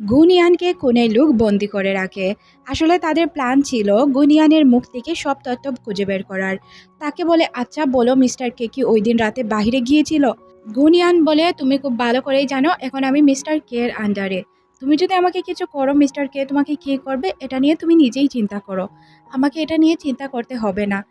গুনিয়ানকে কোনে লুক বন্দি করে রাখে। আসলে তাদের প্ল্যান ছিল গুনিয়ানের মুখ থেকে সব তথ্য খুঁজে বের করার। তাকে বলে আচ্ছা বলো মিস্টার, কে কি ওই দিন রাতে বাইরে গিয়েছিল? গুনিয়ান বলে, তুমি খুব ভালো করেই জানো, এখন আমি মিস্টার কে এর আন্ডারে তুমি যদি আমাকে কিছু করো, মিস্টার কে, তোমাকে কী করবে? এটা নিয়ে তুমি নিজেই চিন্তা করো। আমাকে এটা নিয়ে চিন্তা করতে হবে না।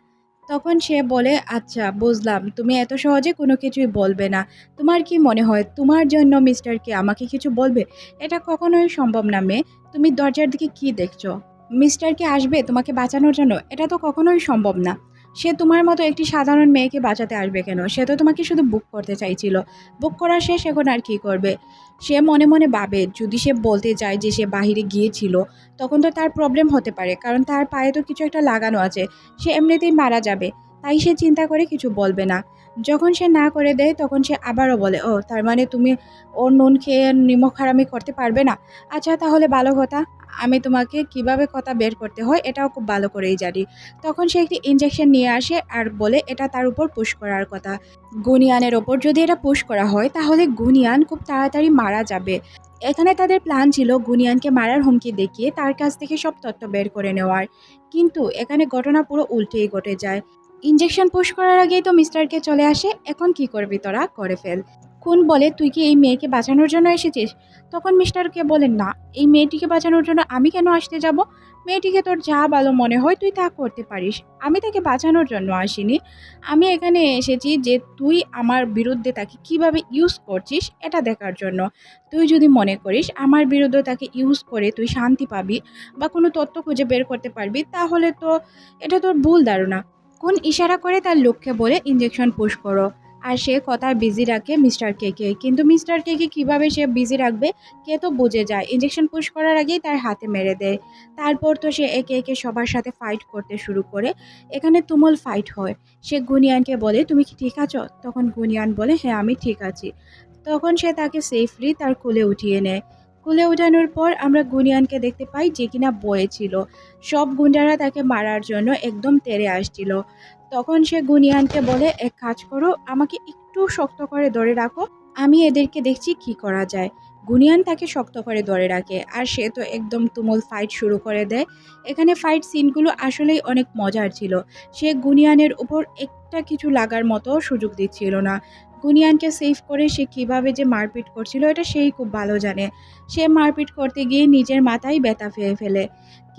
তখন সে বলে আচ্ছা বুঝলাম। তুমি এত সহজে কোনো কিছুই বলবে না। তোমার কি মনে হয়, তোমার জন্য মিস্টার কে আমাকে কিছু বলবে? এটা কখনোই সম্ভব না, মেয়ে। তুমি দরজার দিকে কি দেখছ? মিস্টার কে আসবে তোমাকে বাঁচানোর জন্য? এটা তো কখনোই সম্ভব না। সে তোমার মতো একটি সাধারণ মেয়েকে বাঁচাতে আসবে কেন? সে তো তোমাকে শুধু বুক করতে চাইছিল। বুক করা শেষ, এখন আর কী করবে? সে মনে মনে ভাবে, যদি সে বলতে চায় যে সে বাহিরে গিয়েছিল, তখন তো তার প্রবলেম হতে পারে, কারণ তার পায়ে তো কিছু একটা লাগানো আছে। সে এমনিতেই মারা যাবে, তাই সে চিন্তা করে কিছু বলবে না। যখন সে না করে দেয়, তখন সে আবারও বলে, ও, তার মানে তুমি ওর নুন খেয়ে নিমখ হারামি করতে পারবে না? আচ্ছা তাহলে ভালো কথা। আমি তোমাকে কীভাবে কথা বের করতে হয় এটাও খুব ভালো করেই জানি। তখন সে একটি ইঞ্জেকশন নিয়ে আসে আর বলে, এটা তার উপর পুশ করার কথা। গুনিয়ানের ওপর যদি এটা পুশ করা হয়, তাহলে গুনিয়ান খুব তাড়াতাড়ি মারা যাবে। এখানে তাদের প্ল্যান ছিল গুনিয়ানকে মারার হুমকি দেখিয়ে তার কাছ থেকে সব তথ্য বের করে নেওয়ার। কিন্তু এখানে ঘটনা পুরো উল্টেই ঘটে যায়। ইঞ্জেকশন পুশ করার আগেই তো মিস্টারকে চলে আসে। এখন কি করবি তোরা? করে ফেল। কোন বলে, তুই কি এই মেয়েকে বাঁচানোর জন্য এসেছিস? তখন মিস্টারকে বলেন না, এই মেয়েটিকে বাঁচানোর জন্য আমি কেন আসতে যাব? মেয়েটিকে তোর যা ভালো মনে হয় তুই তা করতে পারিস। আমি তাকে বাঁচানোর জন্য আসিনি। আমি এখানে এসেছি যে তুই আমার বিরুদ্ধে তাকে কীভাবে ইউজ করছিস এটা দেখার জন্য। তুই যদি মনে করিস আমার বিরুদ্ধে তাকে ইউজ করে তুই শান্তি পাবি বা কোনো তথ্য খুঁজে বের করতে পারবি, তাহলে তো এটা তোর ভুল ধারণা। কোন ইশারা করে তার লক্ষ্যে বলে ইঞ্জেকশন পুশ করো। আর সে কথায় বিজি রাখে মিস্টার কেকে কিন্তু মিস্টার কেকে কীভাবে সে বিজি রাখবে, কে তো বুঝে যায়। ইঞ্জেকশন পুশ করার আগেই তার হাতে মেরে দেয়। তারপর তো সে একে একে সবার সাথে ফাইট করতে শুরু করে। এখানে তুমুল ফাইট হয়। সে গুনিয়ানকে বলে, তুমি কি ঠিক আছো? তখন গুনিয়ান বলে হ্যাঁ আমি ঠিক আছি। তখন সে তাকে সেফলি তার কোলে উঠিয়ে নেয়। কোলে উঠানোর পর আমরা গুনিয়ানকে দেখতে পাই যে কিনা বয়েছিল সব গুন্ডারা তাকে মারার জন্য একদম তেরে আসছিল। তখন সে গুনিয়ানকে বলে, এক কাজ করো, আমাকে একটু শক্ত করে ধরে রাখো, আমি এদেরকে দেখছি কি করা যায়। গুনিয়ান তাকে শক্ত করে ধরে রাখে, আর সে তো একদম তুমুল ফাইট শুরু করে দেয়। এখানে ফাইট সিনগুলো আসলেই অনেক মজার ছিল। সে গুনিয়ানের উপর একটা কিছু লাগার মতো সুযোগ দিচ্ছিল না। গুনিয়ানকে সেভ করে সে কীভাবে যে মারপিট করছিল, এটা সেই খুব ভালো জানে। সে মারপিট করতে গিয়ে নিজের মাথায় ব্যথা পেয়ে ফেলে,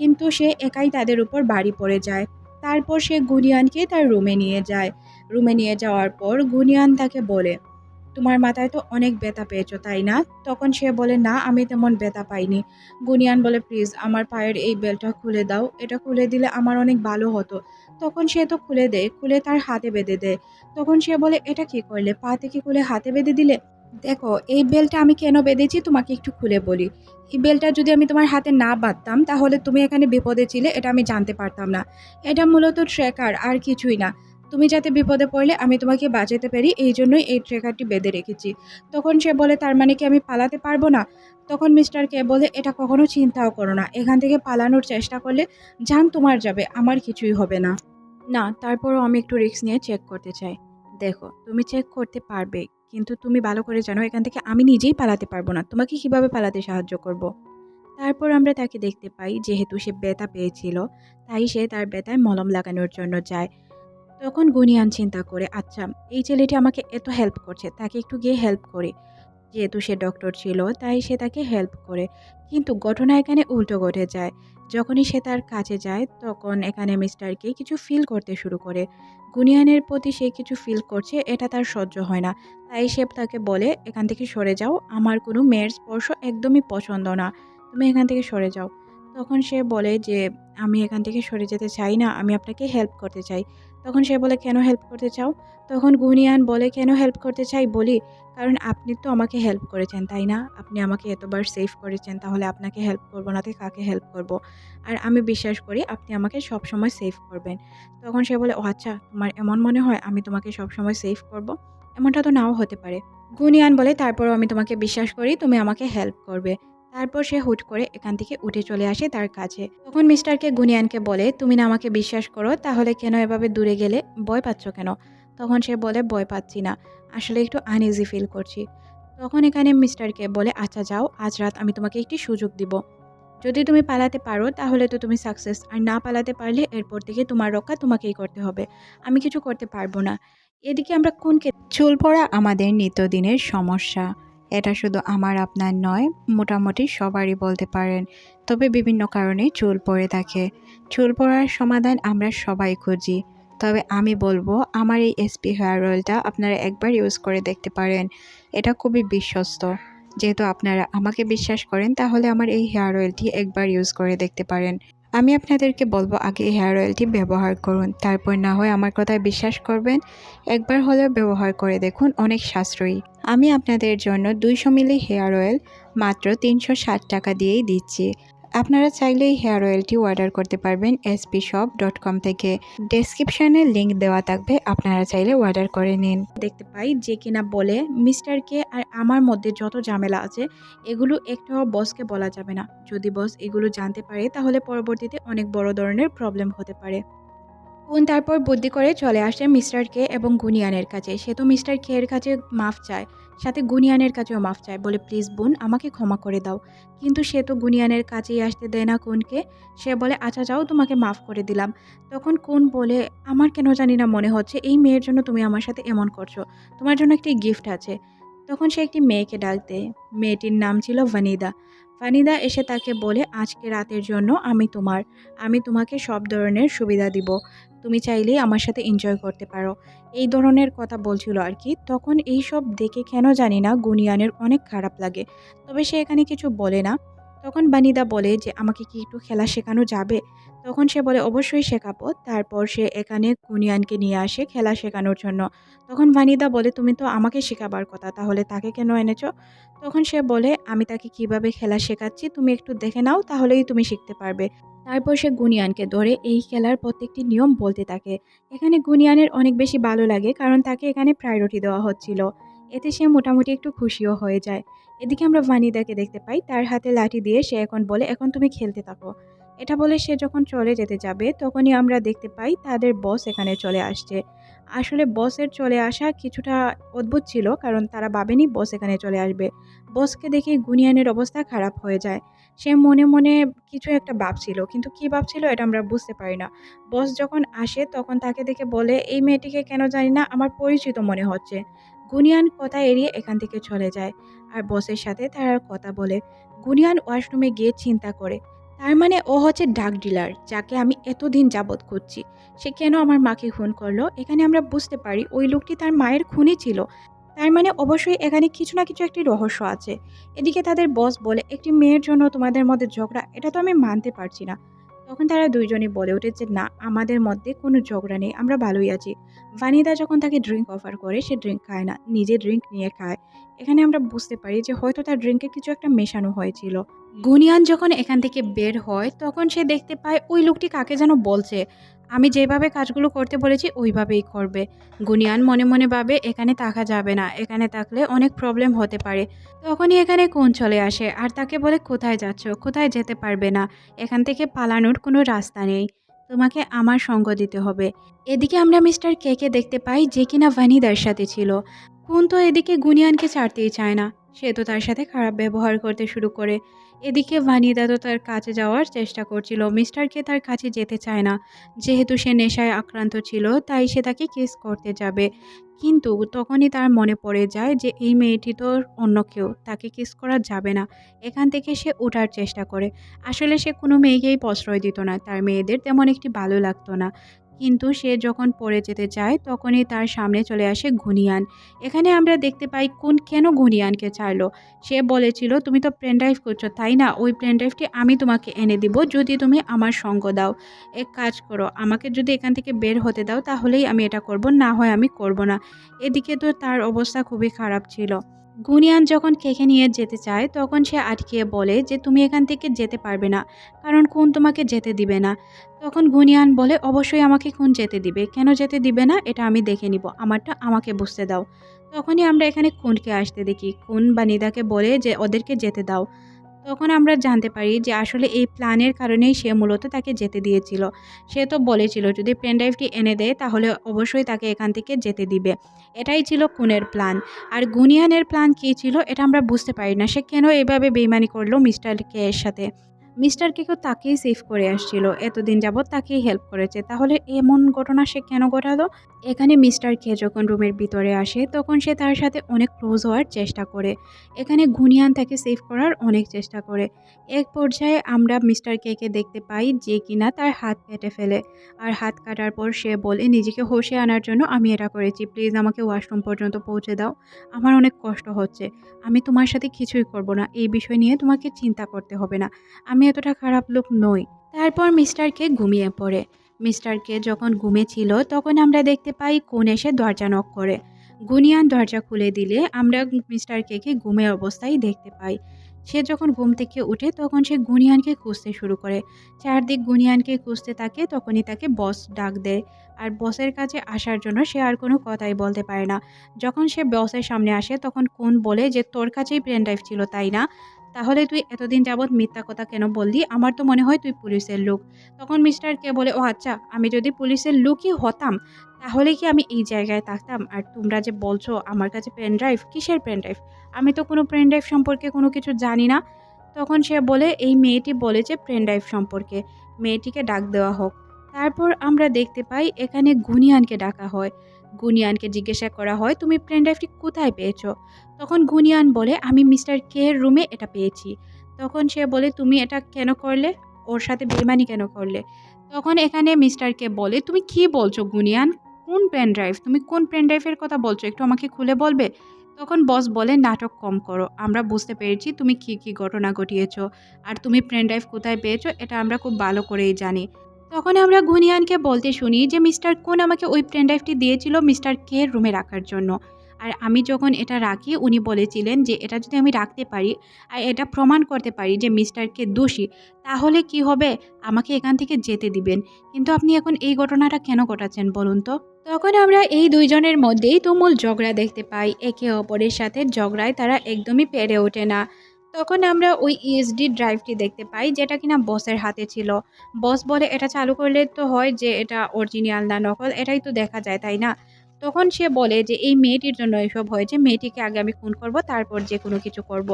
কিন্তু সে একাই তাদের উপর বাড়ি পড়ে যায়। তারপর সে গুনিয়ানকে তার রুমে নিয়ে যায়। রুমে নিয়ে যাওয়ার পর গুনিয়ান তাকে বলে, তোমার মাথায় তো অনেক ব্যথা পেয়েছ, তাই না? তখন সে বলে, না, আমি তেমন ব্যথা পাইনি। গুনিয়ান বলে, প্লিজ, আমার পায়ের এই বেলটা খুলে দাও। এটা খুলে দিলে আমার অনেক ভালো হতো। তখন সে তো খুলে দেয়, খুলে তার হাতে বেঁধে দেয়। তখন সে বলে, এটা কি করলে? পা থেকে খুলে হাতে বেঁধে দিলে? দেখো, এই বেলটা আমি কেন বেঁধেছি তোমাকে একটু খুলে বলি। এই বেলটা যদি আমি তোমার হাতে না বাঁধতাম, তাহলে তুমি এখানে বিপদে ছিলে, এটা আমি জানতে পারতাম না। এটা মূলত ট্রেকার, আর কিছুই না। তুমি যাতে বিপদে পড়লে, আমি তোমাকে বাঁচাতে পারি, এই জন্যই এই ট্রেকারটি বেঁধে রেখেছি। তখন সে বলে, তার মানে কি আমি পালাতে পারব না? তখন মিস্টার কে বলে, এটা কখনো চিন্তাও করো না। এখান থেকে পালানোর চেষ্টা করলে যান তোমার যাবে, আমার কিছুই হবে না। না, তারপরও আমি একটু রিস্ক নিয়ে চেক করতে চাই। দেখো, তুমি চেক করতে পারবে কিন্তু তুমি ভালো করে জানো, এখান থেকে আমি নিজেই পালাতে পারব না। তোমাকে কীভাবে পালাতে সাহায্য করব। তারপর আমরা তাকে দেখতে পাই, যেহেতু সে ব্যথা পেয়েছিল, তাই সে তার ব্যথায় মলম লাগানোর জন্য যায়। তখন গুনিয়ান চিন্তা করে আচ্ছা এই ছেলেটি আমাকে এত হেল্প করছে, তাকে একটু গিয়ে হেল্প করি। যেহেতু সে ডক্টর ছিল, তাই সে তাকে হেল্প করে। কিন্তু ঘটনা এখানে উল্টো ঘটে যায়। যখনই সে তার কাছে যায়, তখন এখানে মিস্টারকে কিছু ফিল করতে শুরু করে। গুনিয়ানের প্রতি সে কিছু ফিল করছে, এটা তার সহ্য হয় না। তাই সে তাকে বলে, এখান থেকে সরে যাও, আমার কোনো মেয়ের স্পর্শ একদমই পছন্দ না। তুমি এখান থেকে সরে যাও। তখন সে বলে যে, আমি এখান থেকে সরে যেতে চাই না, আমি আপনাকে হেল্প করতে চাই। তখন সে বলে, কেন হেল্প করতে চাও? তখন গুনিয়ান বলে, কেন হেল্প করতে চাই? বলি, কারণ আপনি তো আমাকে হেল্প করেছেন, তাই না? আপনি আমাকে এতবার সেভ করেছেন, তাহলে আপনাকে হেল্প করব না তো কাকে হেল্প করব। আর আমি বিশ্বাস করি, আপনি আমাকে সব সময় সেভ করবেন। তখন সে বলে, ও আচ্ছা তোমার এমন মনে হয় আমি তোমাকে সব সময় সেভ করব। এমনটা তো নাও হতে পারে। গুনিয়ান বলে, তারপরও আমি তোমাকে বিশ্বাস করি, তুমি আমাকে হেল্প করবে। তারপর সে হুট করে এখান থেকে উঠে চলে আসে তার কাছে। তখন মিস্টারকে গুনিয়ানকে বলে, তুমি না আমাকে বিশ্বাস করো, তাহলে কেন এভাবে দূরে গেলে ভয় পাচ্ছ কেন? তখন সে বলে, ভয় পাচ্ছি না, আসলে একটু আনইজি ফিল করছি। তখন এখানে মিস্টারকে বলে আচ্ছা যাও, আজ রাত আমি তোমাকে একটি সুযোগ দিব। যদি তুমি পালাতে পারো, তাহলে তো তুমি সাকসেস আর না পালাতে পারলে এরপর থেকে তোমার রক্ষা তোমাকেই করতে হবে। আমি কিছু করতে পারব না। এদিকে আমরা কোনকে চুল পড়া আমাদের নিত্যদিনের সমস্যা। এটা শুধু আমার, আপনার নয়, মোটামুটি সবারই বলতে পারেন। তবে বিভিন্ন কারণে চুল পড়ে থাকে। চুল পড়ার সমাধান আমরা সবাই খুঁজি। তবে আমি বলব, আমার এই এসপি হেয়ার অয়েলটা আপনারা একবার ইউজ করে দেখতে পারেন। এটা খুবই বিশ্বস্ত। যেহেতু আপনারা আমাকে বিশ্বাস করেন, তাহলে আমার এই হেয়ার অয়েলটি একবার ইউজ করে দেখতে পারেন। আমি আপনাদেরকে বলব, আগে হেয়ার অয়েলটি ব্যবহার করুন। তারপর না হয় আমার কথায় বিশ্বাস করবেন। একবার হলেও ব্যবহার করে দেখুন, অনেক সাশ্রয়ী। আমি আপনাদের জন্য দুইশো মিলি হেয়ার অয়েল মাত্র তিনশো ষাট টাকা দিয়েই দিচ্ছি। আপনারা চাইলে এই হেয়ার অয়েলটি অর্ডার করতে পারবেন এসপি শপ ডট কম থেকে। ডেসক্রিপশানে লিঙ্ক দেওয়া থাকবে, আপনারা চাইলে অর্ডার করে নিন। দেখতে পাই যে কিনা বলে, মিস্টার কে আর আমার মধ্যে যত ঝামেলা আছে, এগুলো একটাও বসকে বলা যাবে না। যদি বস এগুলো জানতে পারে, তাহলে পরবর্তীতে অনেক বড় ধরনের প্রবলেম হতে পারে। কোন তারপর বুদ্ধি করে চলে আসে মিস্টার কে এবং গুনিয়ানের কাছে। সে তো মিস্টার কে এর কাছে মাফ চায়, সাথে গুনিয়ানের কাছেও মাফ চায়, বলে প্লিজ বোন, আমাকে ক্ষমা করে দাও। কিন্তু সে তো গুনিয়ানের কাছেই আসতে দেয় না কোনকে। সে বলে আচ্ছা যাও, তোমাকে মাফ করে দিলাম। তখন কোন বলে, আমার কেন জানি না মনে হচ্ছে, এই মেয়ের জন্য তুমি আমার সাথে এমন করছ। তোমার জন্য একটি গিফট আছে। তখন সে একটি মেয়েকে ডাক দেয়। মেয়েটির নাম ছিল ভানিদা। ভানিদা এসে তাকে বলে, আজকে রাতের জন্য আমি তোমার, আমি তোমাকে সব ধরনের সুবিধা দিব। তুমি চাইলেই আমার সাথে এনজয় করতে পারো। এই ধরনের কথা বলছিল আর কি। তখন এই সব দেখে কেন জানি না গুনিয়ানের অনেক খারাপ লাগে। তবে সে এখানে কিছু বলে না। তখন বানিদা বলে যে, আমাকে কি একটু খেলা শেখানো যাবে? তখন সে বলে, অবশ্যই শেখাবো। তারপর সে এখানে গুনিয়ানকে নিয়ে আসে খেলা শেখানোর জন্য। তখন ভানিদা বলে, তুমি তো আমাকে শেখাবার কথা, তাহলে তাকে কেন এনেছো? তখন সে বলে, আমি তাকে কীভাবে খেলা শেখাচ্ছি, তুমি একটু দেখে নাও, তাহলেই তুমি শিখতে পারবে। তারপর সে গুনিয়ানকে ধরে এই খেলার প্রত্যেকটি নিয়ম বলতে থাকে। এখানে গুনিয়ানের অনেক বেশি ভালো লাগে, কারণ তাকে এখানে প্রায়োরিটি দেওয়া হচ্ছিল। এতে সে মোটামুটি একটু খুশিও হয়ে যায়। এদিকে আমরা ভানিদাকে দেখতে পাই, তার হাতে লাঠি দিয়ে সে এখন বলে, এখন তুমি খেলতে থাকো। এটা বলে সে যখন চলে যেতে যাবে, তখনই আমরা দেখতে পাই তাদের বস এখানে চলে আসছে। আসলে বসের চলে আসা কিছুটা অদ্ভুত ছিল, কারণ তারা ভাবেনি বস এখানে চলে আসবে। বসকে দেখে গুনিয়ানের অবস্থা খারাপ হয়ে যায়। সে মনে মনে কিছু একটা ভাবছিল, কিন্তু কী ভাবছিল এটা আমরা বুঝতে পারি না। বস যখন আসে, তখন তাকে দেখে বলে, এই মেয়েটিকে কেন জানি না, আমার পরিচিত মনে হচ্ছে। গুনিয়ান কথা এড়িয়ে এখান থেকে চলে যায়। আর বসের সাথে তারা কথা বলে। গুনিয়ান ওয়াশরুমে গিয়ে চিন্তা করে। তার মানে ও হচ্ছে ডাক ডিলার যাকে আমি এতদিন যাবৎ খুঁজছি। সে কেন আমার মাকে খুন করল? এখানে আমরা বুঝতে পারি ওই লোকটি তার মায়ের খুনি ছিল। তার মানে অবশ্যই এখানে কিছু না কিছু একটি রহস্য আছে। এদিকে তাদের বস বলে, একটি মেয়ের জন্য তোমাদের মধ্যে ঝগড়া, এটা তো আমি মানতে পারছি না। তখন তারা দুইজনই বলে ওঠে যে না, আমাদের মধ্যে কোনো ঝগড়া নেই, আমরা ভালোই আছি। ভানিদা যখন তাকে ড্রিঙ্ক অফার করে, সে ড্রিঙ্ক খায় না, নিজে ড্রিঙ্ক নিয়ে খায়। এখানে আমরা বুঝতে পারি যে হয়তো তার ড্রিঙ্কে কিছু একটা মেশানো হয়েছিল। গুনিয়ান যখন এখান থেকে বের হয়, তখন সে দেখতে পায় ওই লোকটি কাকে যেন বলছে। আমি যেভাবে কাজগুলো করতে বলেছি, ওইভাবেই করবে। গুনিয়ান মনে মনে ভাবে, এখানে থাকা যাবে না। এখানে থাকলে অনেক প্রবলেম হতে পারে। তখনই এখানে কোন চলে আসে, আর তাকে বলে, কোথায় যাচ্ছ? কোথায় যেতে পারবে না? এখান থেকে পালানোর কোনো রাস্তা নেই। তোমাকে আমার সঙ্গ দিতে হবে। এদিকে আমরা মিস্টার কেকে দেখতে পাই, যে কিনা ভানিদার সাথে ছিল। কোন তো এদিকে গুনিয়ানকে ছাড়তেই চায় না। সে তো তার সাথে খারাপ ব্যবহার করতে শুরু করে। এদিকে ভানিদা তো তার কাছে যাওয়ার চেষ্টা করছিল। মিস্টারকে তার কাছে যেতে চায় না। যেহেতু সে নেশায় আক্রান্ত ছিল, তাই সে তাকে কিস করতে যাবে। কিন্তু তখনই তার মনে পড়ে যায় যে, এই মেয়েটি তো অন্য কেউ, তাকে কিস করা যাবে না। এখান থেকে সে ওঠার চেষ্টা করে। আসলে সে কোনো মেয়েকেই প্রশ্রয় দিত না। তার মেয়েদের তেমন একটি ভালো লাগতো না। কিন্তু সে যখন পড়ে যেতে চায়, তখনই তার সামনে চলে আসে ঘুনিয়ান। এখানে আমরা দেখতে পাই কোন কেন ঘুনিয়ানকে চাইলো সে বলেছিল, তুমি তো পেন ড্রাইভ করছ, তাই না? ওই পেন ড্রাইভটি আমি তোমাকে এনে দিব, যদি তুমি আমার সঙ্গ দাও। এক কাজ করো, আমাকে যদি এখান থেকে বের হতে দাও, তাহলেই আমি এটা করব, না হয় আমি করব না। এদিকে তো তার অবস্থা খুবই খারাপ ছিল। গুনিয়ান যখন কেকে নিয়ে যেতে চায়, তখন সে আটকিয়ে বলে যে, তুমি এখান থেকে যেতে পারবে না, কারণ কোন তোমাকে যেতে দিবে না। তখন গুনিয়ান বলে, অবশ্যই আমাকে খুন যেতে দিবে? কেন যেতে দিবে না, এটা আমি দেখে নিব। আমারটা আমাকে বুঝতে দাও। তখনই আমরা এখানে খুনকে আসতে দেখি? খুন বা নিদাকে বলে যে, ওদেরকে যেতে দাও। তখন আমরা জানতে পারি যে, আসলে এই প্ল্যানের কারণেই সে মূলত তাকে যেতে দিয়েছিল। সে তো বলেছিল, যদি পেনড্রাইভটি এনে দেয়, তাহলে অবশ্যই তাকে এখান থেকে যেতে দিবে। এটাই ছিল কুনের প্ল্যান। আর গুনিয়ানের প্ল্যান কী ছিল, এটা আমরা বুঝতে পারি না। সে কেন এভাবে বেইমানি করল মিস্টার কে এর সাথে? মিস্টার কেকেও তাকেই সেভ করে আসছিল। এতদিন যাবৎ তাকেই হেল্প করেছে। তাহলে এমন ঘটনা সে কেন ঘটালো? এখানে মিস্টার কে যখন রুমের ভিতরে আসে, তখন সে তার সাথে অনেক ক্লোজ হওয়ার চেষ্টা করে। এখানে গুনিয়ান তাকে সেভ করার অনেক চেষ্টা করে। এক পর্যায়ে আমরা মিস্টার কেকে দেখতে পাই যে কিনা তার হাত কেটে ফেলে। আর হাত কাটার পর সে বলে, নিজেকে হোশে আনার জন্য আমি এটা করেছি। প্লিজ আমাকে ওয়াশরুম পর্যন্ত পৌঁছে দাও। আমার অনেক কষ্ট হচ্ছে। আমি তোমার সাথে কিছুই করব না। এই বিষয় নিয়ে তোমাকে চিন্তা করতে হবে না। আমি এতটা খারাপ লোক নই। তারপর মিস্টারকে ঘুমিয়ে পড়ে। মিস্টারকে যখন ঘুমেছিল, তখন আমরা দেখতে পাই কোন এসে দরজা নক করে। গুনিয়ান দরজা খুলে দিলে আমরা মিস্টার কেকে ঘুমের অবস্থায় দেখতে পাই। সে যখন ঘুম থেকে উঠে, তখন সে গুনিয়ানকে খুঁজতে শুরু করে। চারদিক গুনিয়ানকে খুঁজতে থাকে, তখনই তাকে বস ডাক দেয়। আর বসের কাছে আসার জন্য সে আর কোনো কথাই বলতে পারে না। যখন সে বসের সামনে আসে, তখন কোন বলে যে, তোর কাছেই পেন ড্রাইভ ছিল, তাই না? তাহলে তুই এতদিন যাবৎ মিথ্যা কথা কেন বললি? আমার তো মনে হয় তুই পুলিশের লোক। তখন মিস্টার কে বলে, ও আচ্ছা আমি যদি পুলিশের লোকই হতাম, তাহলে কি আমি এই জায়গায় থাকতাম? আর তোমরা যে বলছো আমার কাছে পেন ড্রাইভ কিসের পেন ড্রাইভ আমি তো কোনো পেন ড্রাইভ সম্পর্কে কোনো কিছু জানি না। তখন সে বলে, এই মেয়েটি বলেছে পেন ড্রাইভ সম্পর্কে। মেয়েটিকে ডাক দেওয়া হোক। তারপর আমরা দেখতে পাই, এখানে গুনিয়ানকে ডাকা হয়। গুনিয়ানকে জিজ্ঞাসা করা হয়, তুমি পেন ড্রাইভটি কোথায় পেয়েছ? তখন গুনিয়ান বলে, আমি মিস্টার কে এর রুমে এটা পেয়েছি। তখন সে বলে, তুমি এটা কেন করলে? ওর সাথে বেমানি কেন করলে? তখন এখানে মিস্টার কে বলে, তুমি কি বলছো গুনিয়ান? কোন পেন ড্রাইভ? তুমি কোন পেন ড্রাইভের কথা বলছো? একটু আমাকে খুলে বলবে? তখন বস বলে, নাটক কম করো। আমরা বুঝতে পেরেছি তুমি কি কি ঘটনা ঘটিয়েছো। আর তুমি পেন ড্রাইভ কোথায় পেয়েছ, এটা আমরা খুব ভালো করেই জানি। তখন আমরা গুনিয়ানকে বলতে শুনি যে, মিস্টার কোন আমাকে ওই পেন ড্রাইভটি দিয়েছিল মিস্টার কে রুমে রাখার জন্য? আর আমি যখন এটা রাখি, উনি বলেছিলেন যে, এটা যদি আমি রাখতে পারি আর এটা প্রমাণ করতে পারি যে মিস্টারকে দোষী, তাহলে কি হবে? আমাকে এখান থেকে যেতে দিবেন। কিন্তু আপনি এখন এই ঘটনাটা কেন ঘটাচ্ছেন বলুন তো? তখন আমরা এই দুইজনের মধ্যেই তুমুল ঝগড়া দেখতে পাই। একে অপরের সাথে ঝগড়ায় তারা একদমই পেরে ওঠে না। তখন আমরা ওই ইএসডি ড্রাইভটি দেখতে পাই, যেটা কিনা বসের হাতে ছিল। বস বলে, এটা চালু করলে তো হয় যে এটা অরিজিনাল না নকল, এটাই তো দেখা যায়, তাই না? তখন সে বলে যে, এই মেয়েটির জন্য এসব হয়েছে, মেয়েটিকে আগে আমি খুন করব, তারপর যে কোনো কিছু করব।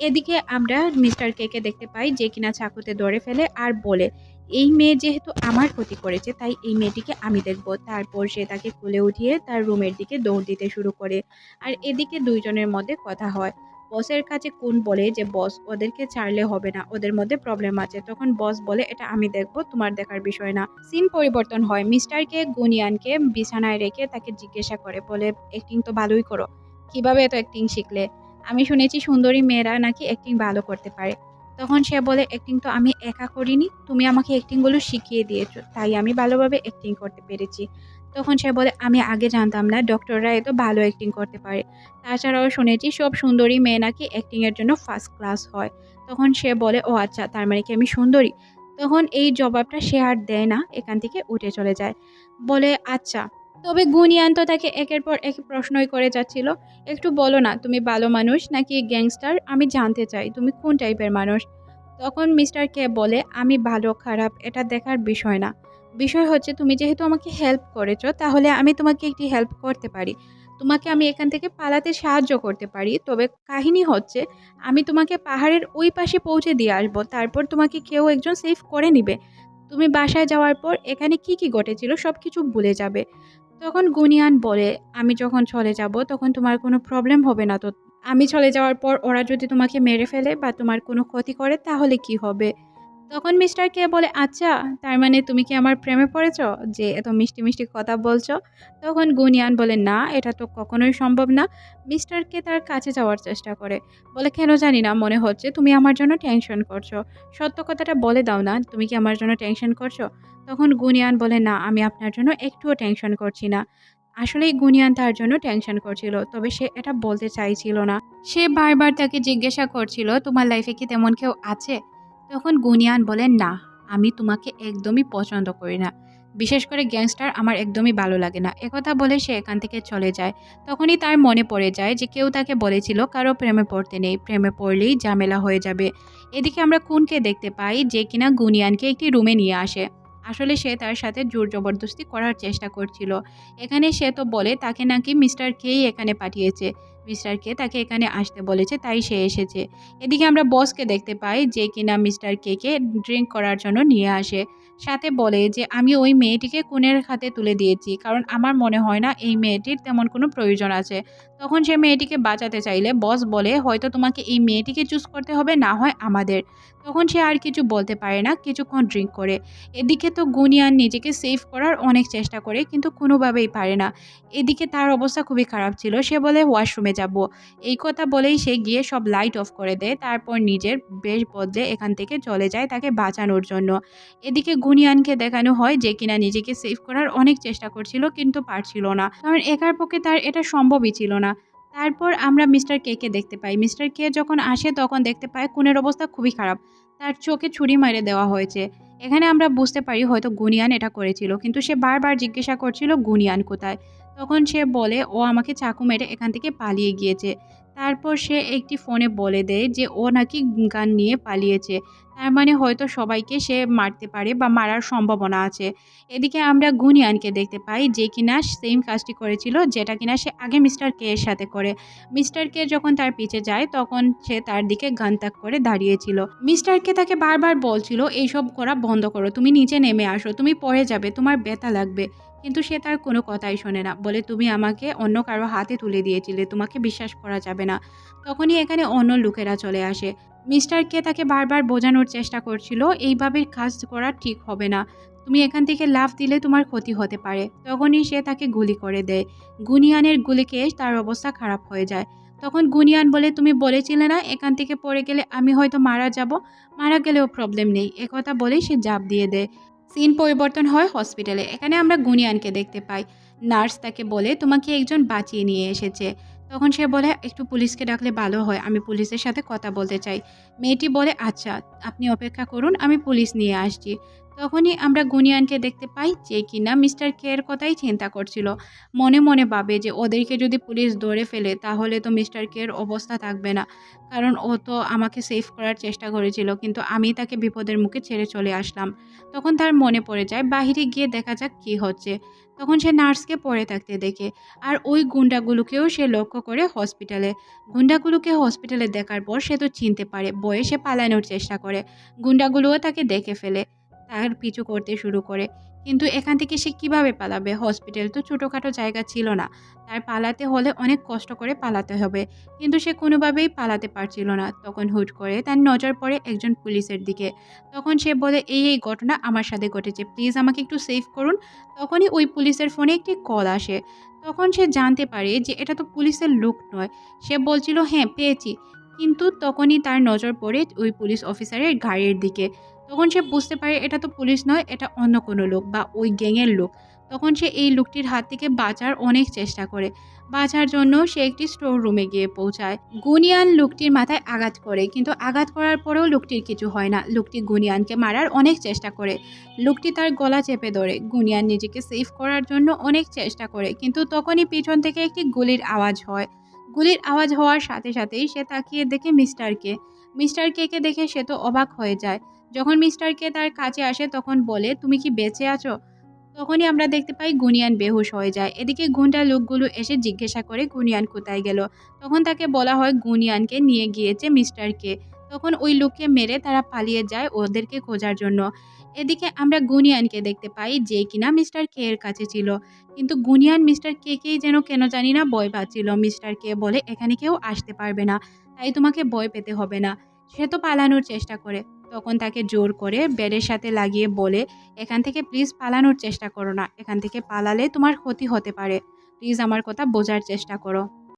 এদিকে আমরা মিস্টার কেকে দেখতে পাই, যে কিনা চাকুতে ধরে ফেলে আর বলে, এই মেয়ে যেহেতু আমার ক্ষতি করেছে, তাই এই মেয়েটিকে আমি দেখব। তারপর সে তাকে খুলে উঠিয়ে তার রুমের দিকে দৌড় দিতে শুরু করে। আর এদিকে দুইজনের মধ্যে কথা হয়। বসের কাছে কোন বলে যে, বস, ওদেরকে ছাড়লে হবে না। ওদের মধ্যে প্রবলেম আছে। তখন বস বলে, এটা আমি দেখব, তোমার দেখার বিষয় না। সিন পরিবর্তন হয়। মিস্টারকে, গুনিয়ানকে বিছানায় রেখে তাকে জিজ্ঞাসা করে, বলে অ্যাক্টিং তো ভালোই করো। কীভাবে এত অ্যাক্টিং শিখলে? আমি শুনেছি সুন্দরী মেয়েরা নাকি অ্যাক্টিং ভালো করতে পারে। তখন সে বলে অ্যাক্টিং তো আমি একা করিনি। তুমি আমাকে অ্যাক্টিংগুলো শিখিয়ে দিয়েছ, তাই আমি ভালোভাবে অ্যাক্টিং করতে পেরেছি। তখন সে বলে, আমি আগে জানতাম না ডক্টররা এত ভালো অ্যাক্টিং করতে পারে। তাছাড়াও শুনেছি সব সুন্দরী মেয়ে নাকি অ্যাক্টিংয়ের জন্য ফার্স্ট ক্লাস হয়। তখন সে বলে, ও আচ্ছা তার মানে কি আমি সুন্দরী? তখন এই জবাবটা সে আর দেয় না, এখান থেকে উঠে চলে যায়। বলে আচ্ছা তবে গুনিয়ান তো তাকে একের পর এক প্রশ্নই করে যাচ্ছিল। একটু বলো না, তুমি ভালো মানুষ নাকি গ্যাংস্টার আমি জানতে চাই, তুমি কোন টাইপের মানুষ? তখন মিস্টার কে বলে, আমি ভালো, খারাপ, এটা দেখার বিষয় না। বিষয় হচ্ছে তুমি যেহেতু আমাকে হেল্প করেছ, তাহলে আমি তোমাকে একটি হেল্প করতে পারি। তোমাকে আমি এখান থেকে পালাতে সাহায্য করতে পারি। তবে কাহিনী হচ্ছে, আমি তোমাকে পাহাড়ের ওই পাশে পৌঁছে দিয়ে আসব, তারপর তোমাকে কেউ একজন সেফ করে নিবে। তুমি বাসায় যাওয়ার পর এখানে কি কি ঘটেছিল সব কিছু ভুলে যাবে। তখন গুনিয়ান বলে, আমি যখন চলে যাব, তখন তোমার কোনো প্রবলেম হবে না তো। আমি চলে যাওয়ার পর ওরা যদি তোমাকে মেরে ফেলে বা তোমার কোনো ক্ষতি করে, তাহলে কি হবে? তখন মিস্টার কে বলে আচ্ছা তার মানে তুমি কি আমার প্রেমে পড়েছ যে এত মিষ্টি মিষ্টি কথা বলছো? তখন গুনিয়ান বলে, না, এটা তো কখনোই সম্ভব না। মিস্টার কে তার কাছে যাওয়ার চেষ্টা করে। বলে, কেন জানি না, মনে হচ্ছে তুমি আমার জন্য টেনশন করছ। সত্য কথাটা বলে দাও না, তুমি কি আমার জন্য টেনশন করছ? তখন গুনিয়ান বলে, না, আমি আপনার জন্য একটুও টেনশন করছি না। আসলেই গুনিয়ান তার জন্য টেনশন করছিল, তবে সে এটা বলতে চাইছিল না। সে বারবার তাকে জিজ্ঞাসা করছিল, তোমার লাইফে কি তেমন কেউ আছে? তখন গুনিয়ান বলে, না, আমি তোমাকে একদমই পছন্দ করি না। বিশেষ করে গ্যাংস্টার আমার একদমই ভালো লাগে না। একথা বলে সে এখান থেকে চলে যায়। তখনই তার মনে পড়ে যায় যে কেউ তাকে বলেছিল, কারও প্রেমে পড়তে নেই, প্রেমে পড়লেই ঝামেলা হয়ে যাবে। এদিকে আমরা কুনকে দেখতে পাই যে কিনা গুনিয়ানকে একটি রুমে নিয়ে আসে। আসলে সে তার সাথে জোর জবরদস্তি করার চেষ্টা করছিল। এখানে সে তো বলে, তাকে নাকি মিস্টার কেই এখানে পাঠিয়েছে। মিস্টার কে তাকে এখানে আসতে বলেছে, তাই সে এসেছে। এদিকে আমরা বসকে দেখতে পাই যে কিনা মিস্টার কেকে ড্রিঙ্ক করার জন্য নিয়ে আসে। সাথে বলে যে, আমি ওই মেয়েটিকে কোণের হাতে তুলে দিয়েছি, কারণ আমার মনে হয় না এই মেয়েটির তেমন কোনো প্রয়োজন আছে। তখন সে মেয়েটিকে বাঁচাতে চাইলে বস বলে, হয়তো তোমাকে এই মেয়েটিকে চুজ করতে হবে, না হয় আমাদের। তখন সে আর কিছু বলতে পারে না, কিছুক্ষণ ড্রিঙ্ক করে। এদিকে তো গুনিয়ান নিজেকে সেভ করার অনেক চেষ্টা করে, কিন্তু কোনোভাবেই পারে না। এদিকে তার অবস্থা খুবই খারাপ ছিল, সে বলে, ওয়াশরুমে যাব। এই কথা বলেই সে গিয়ে সব লাইট অফ করে দেয়, তারপর নিজের বেশ বদলে এখান থেকে চলে যায় তাকে বাঁচানোর জন্য। এদিকে গুনিয়ানকে দেখানো হয় যে কিনা নিজেকে সেভ করার অনেক চেষ্টা করছিল, কিন্তু পারছিল না। কারণ একার পক্ষে তার এটা সম্ভবই ছিল না। তারপর আমরা মিস্টার কে কে দেখতে পাই। মিস্টার কে যখন আসে তখন দেখতে পাই কুনের অবস্থা খুবই খারাপ। তার চোখে ছুরি মারে দেওয়া হয়েছে। এখানে আমরা বুঝতে পারি হয়তো গুনিয়ান এটা করেছিল, কিন্তু সে বারবার জিজ্ঞাসা করছিল গুনিয়ান কোথায়? তখন সে বলে, ও আমাকে চাকু মেরে এখান থেকে পালিয়ে গিয়েছে। তারপর সে একটি ফোনে বলে দেয় যে ও নাকি গান নিয়ে পালিয়েছে। তার মানে হয়তো সবাইকে সে মারতে পারে বা মারার সম্ভাবনা আছে। এদিকে আমরা গুনিয়ানকে দেখতে পাই যে কিনা সেম কাজটি করেছিল যেটা কিনা সে আগে মিস্টার কে এর সাথে করে। মিস্টার কে যখন তার পিছে যায় তখন সে তার দিকে গান তাক করে দাঁড়িয়েছিল। মিস্টার কে তাকে বারবার বলছিল, এইসব করা বন্ধ করো, তুমি নিচে নেমে আসো, তুমি পড়ে যাবে, তোমার ব্যথা লাগবে। কিন্তু সে তার কোনো কথাই শোনে না। বলে, তুমি আমাকে অন্য কারও হাতে তুলে দিয়েছিলে, তোমাকে বিশ্বাস করা যাবে না। তখনই এখানে অন্য লোকেরা চলে আসে। মিস্টার কে তাকে বারবার বোঝানোর চেষ্টা করছিল, এইভাবে কাজ করা ঠিক হবে না। তুমি এখান থেকে লাফ দিলে তোমার ক্ষতি হতে পারে। তখনই সে তাকে গুলি করে দেয়। গুনিয়ানের গুলিকে তার অবস্থা খারাপ হয়ে যায়। তখন গুনিয়ান বলে, তুমি বলেছিলে না, এখান থেকে পড়ে গেলে আমি হয়তো মারা যাব? মারা গেলেও প্রবলেম নেই। একথা বলেই সে জাপ দিয়ে দেয়। সিন পরিবর্তন হয় হসপিটালে। এখানে আমরা গুনিয়ানকে দেখতে পাই। নার্স তাকে বলে, তোমাকে একজন বাঁচিয়ে নিয়ে এসেছে। তখন সে বলে, একটু পুলিশকে ডাকলে ভালো হয়, আমি পুলিশের সাথে কথা বলতে চাই। মেয়েটি বলে আচ্ছা আপনি অপেক্ষা করুন, আমি পুলিশ নিয়ে আসছি। তখনই আমরা গুনিয়ানকে দেখতে পাই যে কিনা মিস্টার কে এর কথাই চিন্তা করছিল। মনে মনে ভাবে যে ওদেরকে যদি পুলিশ ধরে ফেলে, তাহলে তো মিস্টার কে এর অবস্থা থাকবে না। কারণ ও তো আমাকে সেভ করার চেষ্টা করেছিল, কিন্তু আমি তাকে বিপদের মুখে ছেড়ে চলে আসলাম। তখন তার মনে পড়ে যায়, বাহিরে গিয়ে দেখা যাক কী হচ্ছে। তখন সে নার্সকে পড়ে থাকতে দেখে, আর ওই গুন্ডাগুলোকেও সে লক্ষ্য করে হসপিটালে। গুন্ডাগুলোকে হসপিটালে দেখার পর সে তো চিনতে পারে, বয়ে সে পালানোর চেষ্টা করে। গুন্ডাগুলোও তাকে দেখে ফেলে। তার পিছু করতে শুরু করে। কিন্তু এখান থেকে সে কীভাবে পালাবে? হসপিটাল তো ছোটোখাটো জায়গা ছিল না। তার পালাতে হলে অনেক কষ্ট করে পালাতে হবে। কিন্তু সে কোনোভাবেই পালাতে পারছিল না। তখন হুট করে তার নজর পড়ে একজন পুলিশের দিকে। তখন সে বলে, এই এই ঘটনা আমার সাথে ঘটেছে। প্লিজ আমাকে একটু সেভ করুন। তখনই ওই পুলিশের ফোনে একটি কল আসে। তখন সে জানতে পারে যে এটা তো পুলিশের লোক নয়। সে বলছিল হ্যাঁ পেয়েছি। কিন্তু তখনই তার নজর পড়ে ওই পুলিশ অফিসারের গাড়ির দিকে। তখন সে বুঝতে পারে এটা তো পুলিশ নয়, এটা অন্য কোনো লোক বা ওই গ্যাংয়ের লোক। তখন সে এই লোকটির হাত থেকে বাঁচার অনেক চেষ্টা করে। বাঁচার জন্য সে একটি স্টোর রুমে গিয়ে পৌঁছায়। গুনিয়ান লোকটির মাথায় আঘাত করে, কিন্তু আঘাত করার পরেও লোকটির কিছু হয় না। লোকটি গুনিয়ানকে মারার অনেক চেষ্টা করে। লোকটি তার গলা চেপে ধরে। গুনিয়ান নিজেকে সেভ করার জন্য অনেক চেষ্টা করে, কিন্তু তখনই পিছন থেকে একটি গুলির আওয়াজ হয়। গুলির আওয়াজ হওয়ার সাথে সাথেই সে তাকিয়ে দেখে মিস্টার কে। মিস্টার কেকে দেখে সে তো অবাক হয়ে যায়। যখন মিস্টার কে তার কাছে আসে তখন বলে, তুমি কি বেঁচে আছো? তখনই আমরা দেখতে পাই গুনিয়ান বেহুশ হয়ে যায়। এদিকে গুন্ডা লোকগুলো এসে জিজ্ঞাসা করে গুনিয়ান কোথায় গেল। তখন তাকে বলা হয় গুনিয়ানকে নিয়ে গিয়েছে মিস্টার কে। তখন ওই লোককে মেরে তারা পালিয়ে যায় ওদেরকে খোঁজার জন্য। এদিকে আমরা গুনিয়ানকে দেখতে পাই যে কিনা মিস্টার কে এর কাছে ছিল। কিন্তু গুনিয়ান মিস্টার কে কেই যেন কেন জানি না ভয় পাচ্ছিল। মিস্টার কে বলে, এখানে কেউ আসতে পারবে না। তাই তোমাকে ভয় পেতে হবে না। সে তো পালানোর চেষ্টা করে। তখন তাকে জোর করে বেডের সাথে লাগিয়ে বলে, এখান থেকে প্লিজ পালানোর চেষ্টা করো না। এখান থেকে পালালে তোমার ক্ষতি হতে পারে। প্লিজ আমার কথা বোঝার চেষ্টা করো।